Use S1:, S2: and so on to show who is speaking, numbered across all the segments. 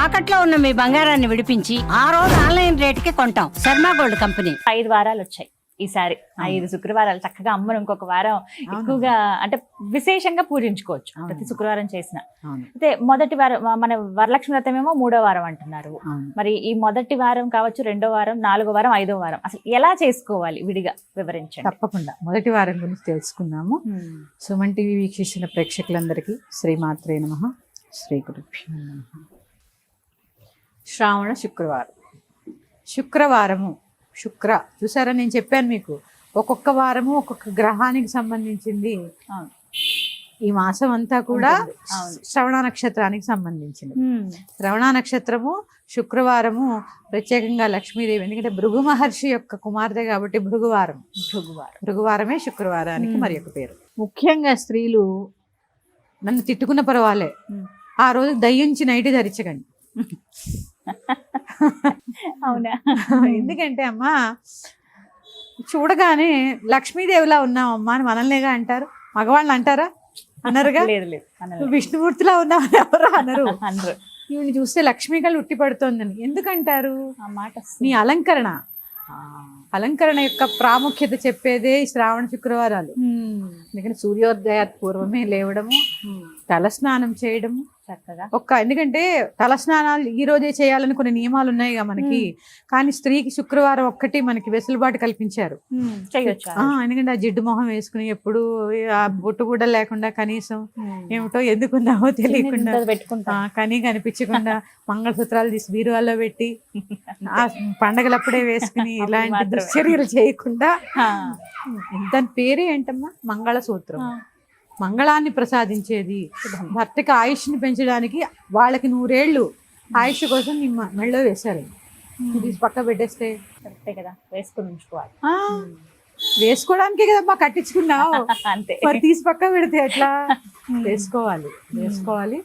S1: తాకట్లో ఉన్న మీ బంగారాన్ని విడిపించి ఆ రోజు ఆన్లైన్ రేటుకి కొంటాం. Sharma gold company.
S2: ఐదు వారాలు వచ్చాయి ఈసారి ఐదు శుక్రవారాలు. చక్కగా అమ్మను ఇంకొక వారం. ఎక్కువగా అంటే విశేషంగా పూజించుకోవచ్చు. ప్రతి శుక్రవారం చేసిన. అయితే మొదటి వారం మన వరలక్ష్మి వ్రతం ఏమో మూడో వారం అంటున్నారు. మరి ఈ మొదటి వారం కావచ్చు రెండో వారం నాలుగో వారం ఐదో వారం. అసలు ఎలా చేసుకోవాలి విడిగా వివరించండి.
S3: తప్పకుండా. మొదటి వారం గురించి తెలుసుకుందాము.
S2: ఉమ్.
S3: సుమన్ టీవీ వీక్షిస్తున్న ప్రేక్షకులందరికీ శ్రీమాత్రే నమ. శ్రీ గురుభ్యో నమ. శ్రావణ శుక్రవారం శుక్రవారము శుక్ర చూసారా నేను చెప్పాను మీకు ఒక్కొక్క వారము ఒక్కొక్క గ్రహానికి సంబంధించింది. ఈ మాసం అంతా కూడా. శ్రవణ నక్షత్రానికి సంబంధించింది. శ్రవణ నక్షత్రము శుక్రవారము ప్రత్యేకంగా లక్ష్మీదేవి ఎందుకంటే భృగు మహర్షి యొక్క కుమార్తె కాబట్టి భృగువారం
S2: భృగువారం
S3: భృగువారమే శుక్రవారానికి. మరి ఒక పేరు ముఖ్యంగా స్త్రీలు నన్ను తిట్టుకున్న పర్వాలే. ఆ రోజు దయ్యుంచి నైట్ ధరించకండి
S2: అవునా?
S3: ఎందుకంటే అమ్మా చూడగానే లక్ష్మీదేవిలా ఉన్నావమ్మా అని మనల్నేగా అంటారు. మగవాళ్ళు అంటారా? అనరుగా
S2: లేదు లేదు
S3: విష్ణుమూర్తిలా ఉన్నావని ఎవరు అనరు.
S2: అనరు.
S3: ఈవిని చూస్తే లక్ష్మీ కళ్ళు ఉట్టి పడుతోందని ఎందుకంటారు?
S2: ఆ మాట
S3: నీ అలంకరణ. అలంకరణ యొక్క ప్రాముఖ్యత చెప్పేదే శ్రావణ శుక్రవారాలు. ఎందుకంటే సూర్యోదయ పూర్వమే లేవడము తలస్నానం చేయడము
S2: చక్కగా.
S3: ఒక్క ఎందుకంటే తలస్నానాలు ఈ రోజే చేయాలని కొన్ని నియమాలు ఉన్నాయిగా మనకి. కానీ స్త్రీకి శుక్రవారం ఒక్కటి మనకి వెసులుబాటు కల్పించారు.
S2: చేయొచ్చు
S3: ఎందుకంటే ఆ జిడ్డు మొహం వేసుకుని ఎప్పుడు ఆ బొట్టు కూడా లేకుండా కనీసం ఏమిటో ఎందుకున్నావో తెలియకుండా.
S2: పెట్టుకుంటా.
S3: కనీ కనిపించకుండా మంగళసూత్రాలు తీసి బీరువాల్లో పెట్టి ఆ పండగలప్పుడే వేసుకుని ఇలాంటి. దుశ్చర్యలు చేయకుండా. దాని పేరే ఏంటమ్మా? మంగళసూత్రం. మంగళాన్ని ప్రసాదించేది. భర్తకి ఆయుష్ని పెంచడానికి వాళ్ళకి నూరేళ్ళు ఆయుష్ కోసం నీ మెళ్ళో వేశారు. పక్క పెట్టేస్తే
S2: కరెక్టే కదా వేసుకుని ఉంచుకోవాలి.
S3: వేసుకోవడానికే కదమ్మా కట్టించుకున్నావు.
S2: అంతే.
S3: మరి తీసి పక్క పెడితే ఎట్లా? వేసుకోవాలి వేసుకోవాలి.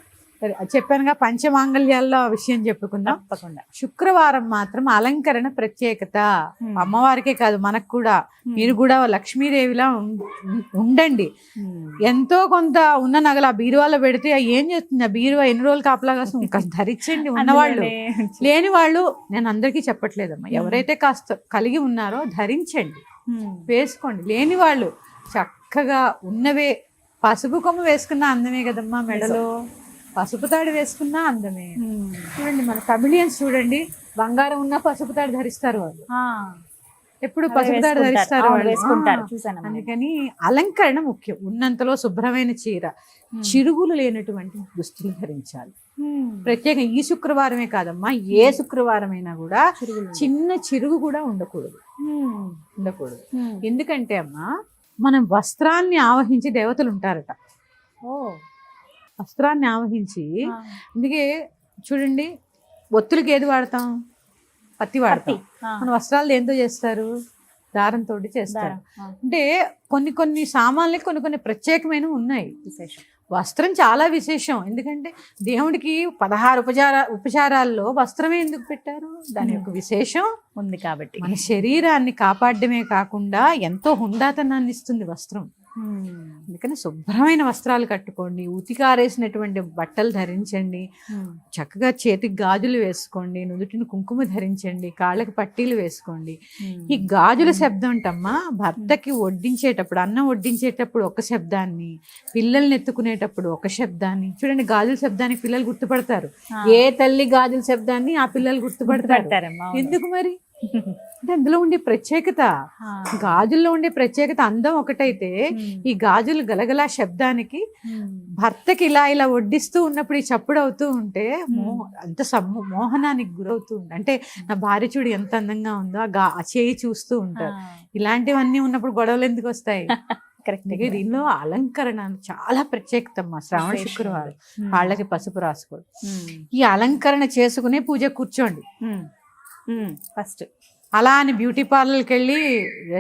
S3: సరే చెప్పానుగా పంచమాంగళ్యాల్లో ఆ విషయం చెప్పుకుందాం.
S2: తప్పకుండా.
S3: శుక్రవారం మాత్రం అలంకరణ ప్రత్యేకత. అమ్మవారికే కాదు మనకు కూడా. మీరు కూడా లక్ష్మీదేవిలా ఉండండి. ఎంతో కొంత ఉన్న నగలు ఆ బీరువాలో పెడితే ఏం చేస్తుంది? ఆ బీరువా ఎన్ని రోజులు కాపలా కాస్తుంది? ధరించండి ఉన్నవాళ్ళు. లేని వాళ్ళు నేను అందరికీ చెప్పట్లేదమ్మా. ఎవరైతే కాస్త కలిగి ఉన్నారో ధరించండి. వేసుకోండి. లేని వాళ్ళు చక్కగా ఉన్నవే పసుపు కొమ్మ వేసుకున్న అందమే కదమ్మా మెడలో. పసుపు తాడు వేసుకున్నా అందమే. చూడండి మన తమిళియన్స్ చూడండి బంగారం ఉన్న పసుపు తాడు ధరిస్తారు వాళ్ళు. ఎప్పుడు పసుపు తాడు. ధరిస్తారు వాళ్ళు. అందుకని అలంకరణ ముఖ్యం. ఉన్నంతలో శుభ్రమైన చీర. చిరుగులు లేనటువంటి దుస్తులు ధరించాలి. ప్రత్యేకంగా ఈ శుక్రవారమే కాదమ్మా ఏ శుక్రవారమైనా కూడా చిన్న చిరుగు కూడా ఉండకూడదు. ఉండకూడదు. ఎందుకంటే అమ్మా మనం వస్త్రాన్ని ఆవహించి దేవతలు ఉంటారట. వస్త్రాన్ని ఆవహించి అందుకే చూడండి ఒత్తులకి ఏది వాడతాం? పత్తి వాడతాం. మన వస్త్రాలు దేంతో చేస్తారు? దారంతో చేస్తారు. అంటే కొన్ని కొన్ని సామాన్లకి కొన్ని కొన్ని ప్రత్యేకమైనవి ఉన్నాయి. వస్త్రం చాలా విశేషం. ఎందుకంటే దేవుడికి పదహారు ఉపచార ఉపచారాల్లో వస్త్రమే ఎందుకు పెట్టారు? దాని యొక్క విశేషం
S2: ఉంది కాబట్టి.
S3: మన శరీరాన్ని కాపాడమే కాకుండా ఎంతో హుందాతనాన్ని ఇస్తుంది వస్త్రం. అందుకని శుభ్రమైన వస్త్రాలు కట్టుకోండి ఉతికారేసినటువంటి బట్టలు ధరించండి చక్కగా చేతికి గాజులు వేసుకోండి నుదుటిని కుంకుమ ధరించండి కాళ్ళకి పట్టీలు వేసుకోండి. ఈ గాజుల శబ్దం అంటమ్మా భర్తకి వడ్డించేటప్పుడు అన్నం వడ్డించేటప్పుడు ఒక శబ్దాన్ని పిల్లల్ని ఎత్తుకునేటప్పుడు ఒక శబ్దాన్ని. చూడండి గాజుల శబ్దానికి పిల్లలు గుర్తుపడతారు. ఏ తల్లి గాజుల శబ్దాన్ని ఆ పిల్లలు గుర్తుపడతారు. ఎందుకు మరి? అంటే అందులో ఉండే ప్రత్యేకత గాజుల్లో ఉండే ప్రత్యేకత అందం ఒకటైతే ఈ గాజులు గలగలా శబ్దానికి భర్తకి ఇలా ఇలా వడ్డిస్తూ ఉన్నప్పుడు ఈ చప్పుడు అవుతూ ఉంటే అంత మోహనానికి గురవుతూ ఉంటాయి అంటే నా భార్య చూడు ఎంత అందంగా ఉందో ఆ చేయి చూస్తూ ఉంటారు. ఇలాంటివన్నీ ఉన్నప్పుడు గొడవలు ఎందుకు వస్తాయి?
S2: కరెక్ట్
S3: దీనిలో అలంకరణ చాలా ప్రత్యేకత అమ్మా శ్రావణ శుక్రవారం కాళ్ళకి పసుపు రాసుకోవడం. ఈ అలంకరణ చేసుకునే పూజ కూర్చోండి.
S2: ఫస్ట్
S3: అలా అని బ్యూటీ పార్లర్కి వెళ్ళి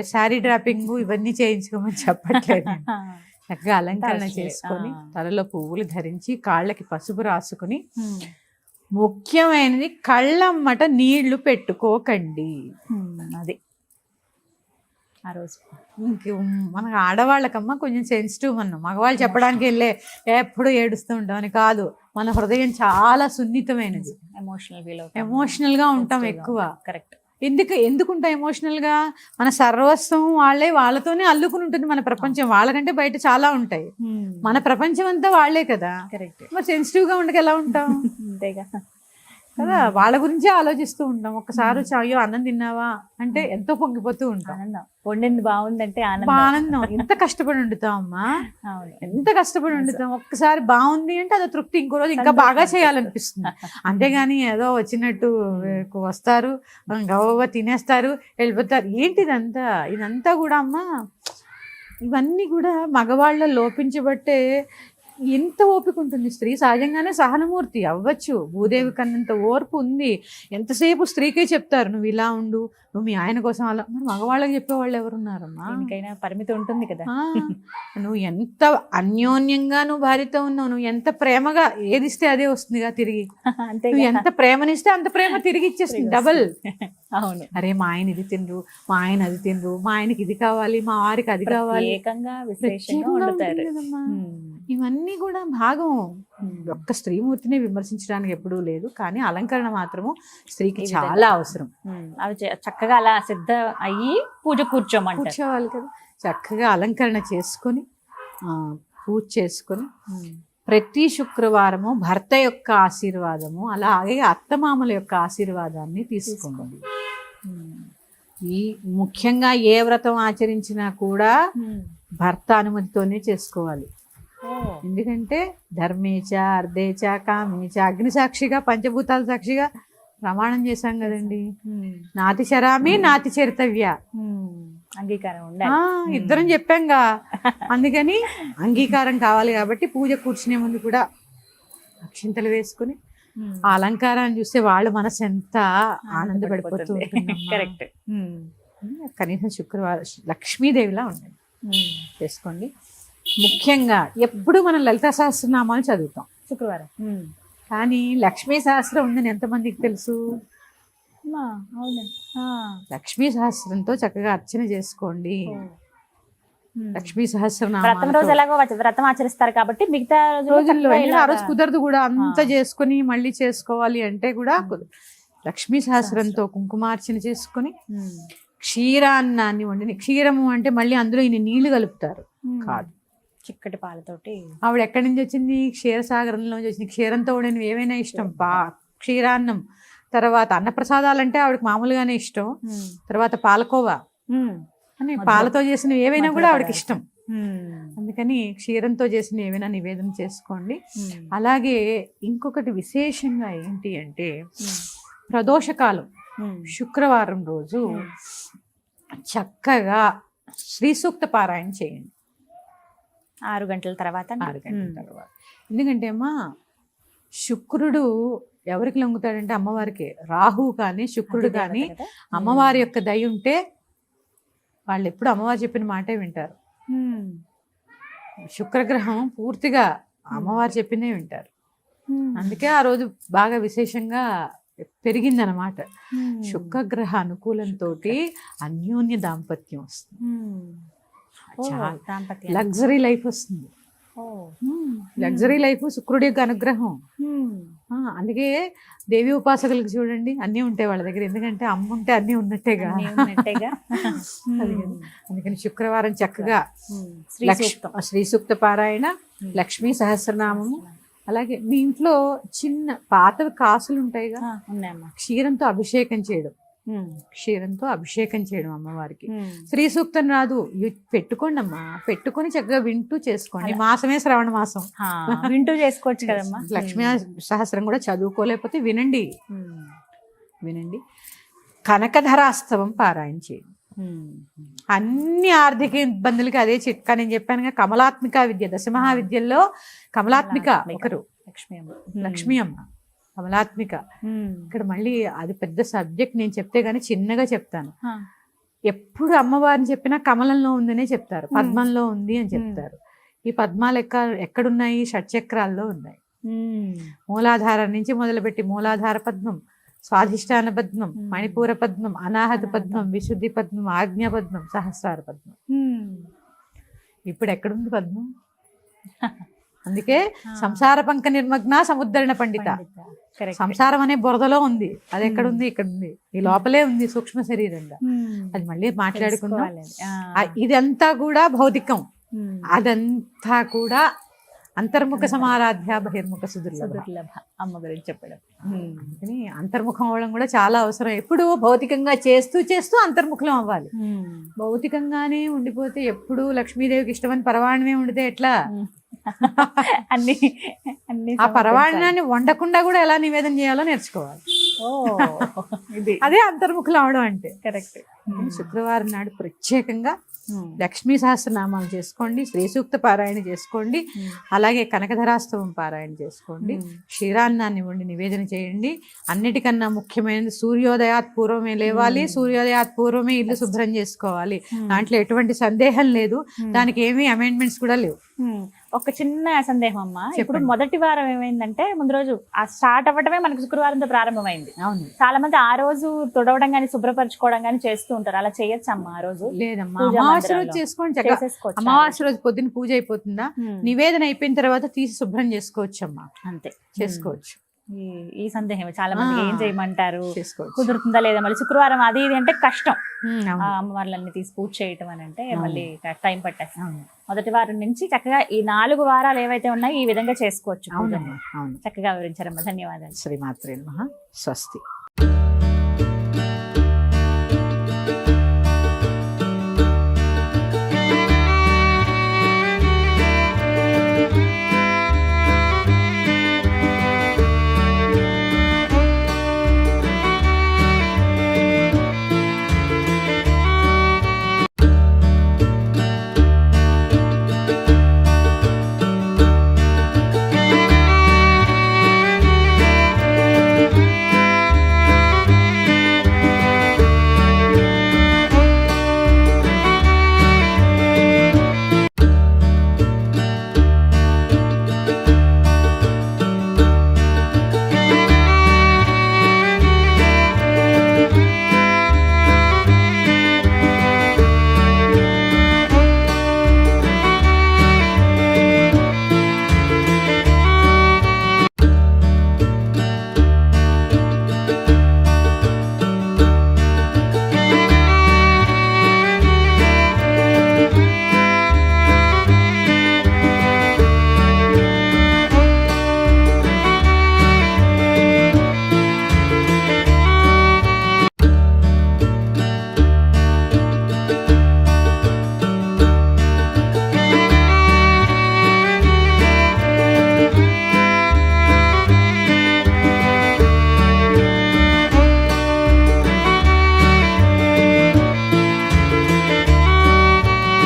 S3: శారీ డ్రాపింగ్ ఇవన్నీ చేయించుకోమని చెప్పట్లేదు. చక్కగా అలంకరణ. చేసుకొని. తలలో పువ్వులు ధరించి కాళ్ళకి పసుపు రాసుకుని ముఖ్యమైనది కళ్ళమ్మట నీళ్ళు పెట్టుకోకండి
S2: అది ఆ రోజు.
S3: ఇంక మన ఆడవాళ్ళకమ్మా కొంచెం సెన్సిటివ్ మనం మగవాళ్ళు చెప్పడానికి వెళ్ళే ఎప్పుడు ఏడుస్తూ ఉంటాం అని కాదు. మన హృదయం చాలా సున్నితమైనది.
S2: ఎమోషనల్ ఫీల్
S3: ఎమోషనల్గా ఉంటాం ఎక్కువ.
S2: కరెక్ట్
S3: ఎందుకు ఎందుకుంటాం ఎమోషనల్గా? మన సర్వస్వం వాళ్ళే వాళ్ళతోనే అల్లుకుని ఉంటుంది మన ప్రపంచం. వాళ్ళకంటే బయట చాలా ఉంటాయి. మన ప్రపంచం అంతా వాళ్ళే కదా.
S2: కరెక్ట్
S3: మరి సెన్సిటివ్గా ఉండక ఎలా ఉంటాం?
S2: అంతేగా.
S3: కదా? వాళ్ళ గురించే ఆలోచిస్తూ ఉంటాం. ఒక్కసారి వచ్చి అయ్యో అన్నం తిన్నావా? అంటే ఎంతో పొంగిపోతూ ఉంటాం.
S2: వండింది బాగుందంటే ఆనందం.
S3: ఎంత కష్టపడి వండుతాం అమ్మా? ఎంత కష్టపడి వండుతాం ఒక్కసారి బాగుంది అంటే అదో తృప్తి ఇంకో రోజు ఇంకా బాగా చేయాలనిపిస్తుంది. అంతేగాని ఏదో వచ్చినట్టు వస్తారు గవ్వ తినేస్తారు వెళ్ళిపోతారు. ఏంటి ఇదంతా ఇదంతా కూడా అమ్మా ఇవన్నీ కూడా మగవాళ్ళ లోపించబట్టే ఎంత ఓపిక ఉంటుంది. స్త్రీ సహజంగానే సహనమూర్తి అవ్వచ్చు. భూదేవి కన్నంత ఓర్పు ఉంది. ఎంతసేపు స్త్రీకే చెప్తారు నువ్వు ఇలా ఉండు నువ్వు మీ ఆయన కోసం అలా మరి మగవాళ్ళకి చెప్పేవాళ్ళు ఎవరున్నారమ్మా?
S2: దేనికైనా పరిమితి ఉంటుంది కదా.
S3: నువ్వు ఎంత అన్యోన్యంగా నువ్వు భార్యతో ఉన్నావు నువ్వు ఎంత ప్రేమగా ఏది ఇస్తే అదే వస్తుందిగా తిరిగి. నువ్వు ఎంత ప్రేమనిస్తే అంత ప్రేమ తిరిగి ఇచ్చేస్తుంది డబల్.
S2: అవును.
S3: అరే మా ఆయన ఇది తినరు మా ఆయన అది తినరు మా ఆయనకి ఇది కావాలి మా వారికి అది కావాలి.
S2: ఏకంగా విశేషంగా
S3: ఇవన్నీ కూడా భాగం. ఒక్క స్త్రీమూర్తిని విమర్శించడానికి ఎప్పుడూ లేదు కానీ అలంకరణ మాత్రము స్త్రీకి. చాలా అవసరం.
S2: అవి చక్కగా అలా సిద్ధ అయ్యి పూజ కూర్చోమంటారు
S3: కూర్చోవాలి కదా చక్కగా అలంకరణ చేసుకొని ఆ, పూజ చేసుకొని. ప్రతి శుక్రవారము భర్త యొక్క ఆశీర్వాదము అలాగే అత్తమామల యొక్క ఆశీర్వాదాన్ని తీసుకోండి. ఈ ముఖ్యంగా ఏ వ్రతం ఆచరించినా కూడా. భర్త అనుమతితోనే చేసుకోవాలి. ఎందుకంటే ధర్మేచ అర్ధేచ కామేచ అగ్ని సాక్షిగా పంచభూతాల సాక్షిగా ప్రమాణం చేశాం కదండి. నాతి శరామి నాతి చరితవ్య.
S2: అంగీకారం ఉండాలి.
S3: ఇద్దరం చెప్పాంగా. అందుకని అంగీకారం కావాలి కాబట్టి పూజ కూర్చునే ముందు కూడా అక్షింతలు వేసుకుని. ఆ అలంకారాన్ని చూస్తే వాళ్ళ మనసు ఎంత ఆనందపడిపోతూ.
S2: కరెక్ట్.
S3: కనీసం శుక్రవారం లక్ష్మీదేవిలా ఉండండి. చేసుకోండి. ముఖ్యంగా ఎప్పుడు మనం లలిత సహస్రనామాలు చదువుతాం
S2: శుక్రవారం.
S3: కానీ లక్ష్మీ సహస్రం ఉందని ఎంతమందికి తెలుసు. లక్ష్మీ సహస్రంతో చక్కగా అర్చన చేసుకోండి. లక్ష్మీ
S2: వ్రతం
S3: సహస్రనామాలతో
S2: రోజు ఎలాగో వచ్చ- వ్రతం ఆచరిస్తారు కాబట్టి మిగతా రోజుల్లో
S3: ఆ రోజు కుదరదు కూడా అంత. చేసుకుని మళ్ళీ చేసుకోవాలి అంటే కూడా లక్ష్మీ సహస్రంతో కుంకుమార్చన చేసుకుని. క్షీరాన్నాన్ని వండిని క్షీరము అంటే మళ్ళీ అందులో ఇన్ని నీళ్ళు కలుపుతారు. కాదు.
S2: చిక్కటి పాలతోటి
S3: ఆవిడ ఎక్కడి నుంచి వచ్చింది క్షీరసాగరంలో నుంచి వచ్చింది క్షీరంతో వండినవి ఏవైనా ఇష్టం పా క్షీరాన్నం తర్వాత అన్నప్రసాదాలంటే ఆవిడకి మామూలుగానే ఇష్టం. తర్వాత పాలకోవా. అని పాలతో చేసినవి ఏవైనా కూడా ఆవిడకి ఇష్టం. అందుకని క్షీరంతో చేసిన ఏవైనా నివేదన చేసుకోండి. అలాగే ఇంకొకటి విశేషంగా ఏంటి అంటే. ప్రదోషకాలం. శుక్రవారం రోజు. చక్కగా శ్రీ సూక్త పారాయణ చేయండి
S2: ఆరు గంటల తర్వాత
S3: ఆరు గంటల తర్వాత. ఎందుకంటే అమ్మా శుక్రుడు ఎవరికి లొంగుతాడంటే అమ్మవారికి? రాహు కానీ శుక్రుడు కానీ అమ్మవారి యొక్క దయ ఉంటే వాళ్ళు ఎప్పుడు అమ్మవారు చెప్పిన మాటే వింటారు. శుక్రగ్రహం పూర్తిగా అమ్మవారు చెప్పినే వింటారు. అందుకే ఆ రోజు బాగా విశేషంగా పెరిగిందనమాట శుక్రగ్రహ అనుకూలంతో అన్యోన్య దాంపత్యం వస్తుంది. లగ్జరీ లైఫ్ వస్తుంది. లగ్జరీ లైఫ్ శుక్రుడి యొక్క అనుగ్రహం. అందుకే దేవి ఉపాసకులకు చూడండి అన్నీ ఉంటాయి వాళ్ళ దగ్గర. ఎందుకంటే అమ్మ ఉంటే అన్నీ ఉన్నట్టేగా. అందుకని శుక్రవారం చక్కగా శ్రీ సూక్త పారాయణ లక్ష్మీ సహస్రనామము. అలాగే మీ ఇంట్లో చిన్న పాతవి కాసులు ఉంటాయిగా. క్షీరంతో అభిషేకం చేయడం. క్షీరంతో అభిషేకం చేయడం అమ్మవారికి. శ్రీ సూక్తం రాదు. పెట్టుకోండి అమ్మా పెట్టుకొని చక్కగా వింటూ చేసుకోండి. మాసమే శ్రవణ మాసం.
S2: వింటూ చేసుకోవచ్చు కదమ్మా.
S3: లక్ష్మీ సహస్రం కూడా చదువుకోలేకపోతే వినండి. వినండి. కనకధరాస్తవం పారాయణ చేయండి. అన్ని ఆర్థిక ఇబ్బందులకి అదే చిట్కా. నేను చెప్పానుగా కమలాత్మిక విద్య దశమహావిద్యల్లో కమలాత్మిక
S2: కమలాత్మిక.
S3: ఒకరు.
S2: లక్ష్మీ అమ్మ.
S3: లక్ష్మీ అమ్మ. కమలాత్మిక. ఇక్కడ మళ్ళీ అది పెద్ద సబ్జెక్ట్ నేను చెప్తే గానీ చిన్నగా చెప్తాను. ఎప్పుడు అమ్మవారిని చెప్పినా కమలంలో ఉందనే చెప్తారు పద్మంలో ఉంది అని చెప్తారు ఈ పద్మాలు ఎక్క ఎక్కడున్నాయి షట్చక్రాల్లో ఉన్నాయి. మూలాధారం నుంచి మొదలుపెట్టి మూలాధార పద్మం స్వాధిష్టాన పద్మం. మణిపూర పద్మం అనాహత. పద్మం విశుద్ధి పద్మం ఆజ్ఞా పద్మం సహస్రార పద్మం. ఇప్పుడు ఎక్కడుంది పద్మం అందుకే సంసార పంక నిర్మగ్న సముద్రణ పండిత. సంసారం అనే బురదలో ఉంది. అది ఎక్కడ ఉంది ఇక్కడ ఉంది ఈ లోపలే ఉంది సూక్ష్మ శరీరంగా. అది మళ్ళీ మాట్లాడుకుందాం. ఇదంతా కూడా భౌతికం. అదంతా కూడా అంతర్ముఖ సమారాధ్య బహిర్ముఖ సుదుర్లభ.
S2: దుర్లభ అమ్మ గురించి చెప్పడం.
S3: అందుకని అంతర్ముఖం అవ్వడం కూడా చాలా అవసరం. ఎప్పుడు భౌతికంగా చేస్తూ చేస్తూ అంతర్ముఖం అవ్వాలి. భౌతికంగానే ఉండిపోతే ఎప్పుడు లక్ష్మీదేవికి ఇష్టమని పరవాణమే ఉండితే ఎట్లా?
S2: అన్ని అన్ని
S3: ఆ పరవాణాన్ని వండకుండా కూడా ఎలా నివేదన చేయాలో నేర్చుకోవాలి.
S2: ఇది.
S3: అదే అంతర్ముఖులు అవడం అంటే.
S2: కరెక్ట్.
S3: శుక్రవారం నాడు ప్రత్యేకంగా లక్ష్మీ సహస్రనామాలు చేసుకోండి శ్రీ సూక్త పారాయణ చేసుకోండి అలాగే కనకధరాస్తవం పారాయణ చేసుకోండి క్షీరాన్నాన్ని వండి నివేదన చేయండి. అన్నిటికన్నా ముఖ్యమైనది సూర్యోదయాత్ పూర్వమే లేవాలి సూర్యోదయాత్ పూర్వమే ఇల్లు శుభ్రం చేసుకోవాలి. దాంట్లో ఎటువంటి సందేహం లేదు. దానికి ఏమీ అమెండ్మెంట్స్ కూడా లేవు.
S2: ఒక చిన్న సందేహం అమ్మా. ఇప్పుడు మొదటి వారం ఏమైందంటే ముందు రోజు ఆ స్టార్ట్ అవ్వటమే మనకు శుక్రవారంతో ప్రారంభమైంది.
S3: అవును.
S2: చాలా మంది ఆ రోజు తుడవడం గాని శుభ్రపరచుకోవడం గాని చేస్తూ ఉంటారు. అలా చేయొచ్చు అమ్మా ఆ రోజు?
S3: లేదమ్మా. అమావాస్య రోజు. చేసుకోండి అమావాస్య రోజు పొద్దున్న పూజ అయిపోతుందా. నివేదన అయిపోయిన తర్వాత తీసి శుభ్రం చేసుకోవచ్చు అమ్మా
S2: అంతే.
S3: చేసుకోవచ్చు.
S2: ఈ ఈ సందేహం చాలా మంది. ఏం చేయమంటారు? కుదురుతుందా లేదా? మళ్ళీ శుక్రవారం అది ఇది అంటే కష్టం. అమ్మవార్లన్నీ తీసి పూజ చేయటం అని అంటే. మళ్ళీ టైం పట్టేస్తాం. మొదటి వారం నుంచి చక్కగా ఈ నాలుగు వారాలు ఏవైతే ఉన్నాయో ఈ విధంగా చేసుకోవచ్చు చక్కగా వివరించారమ్మా. ధన్యవాదాలు.
S3: శ్రీమాత్రే స్వస్తి.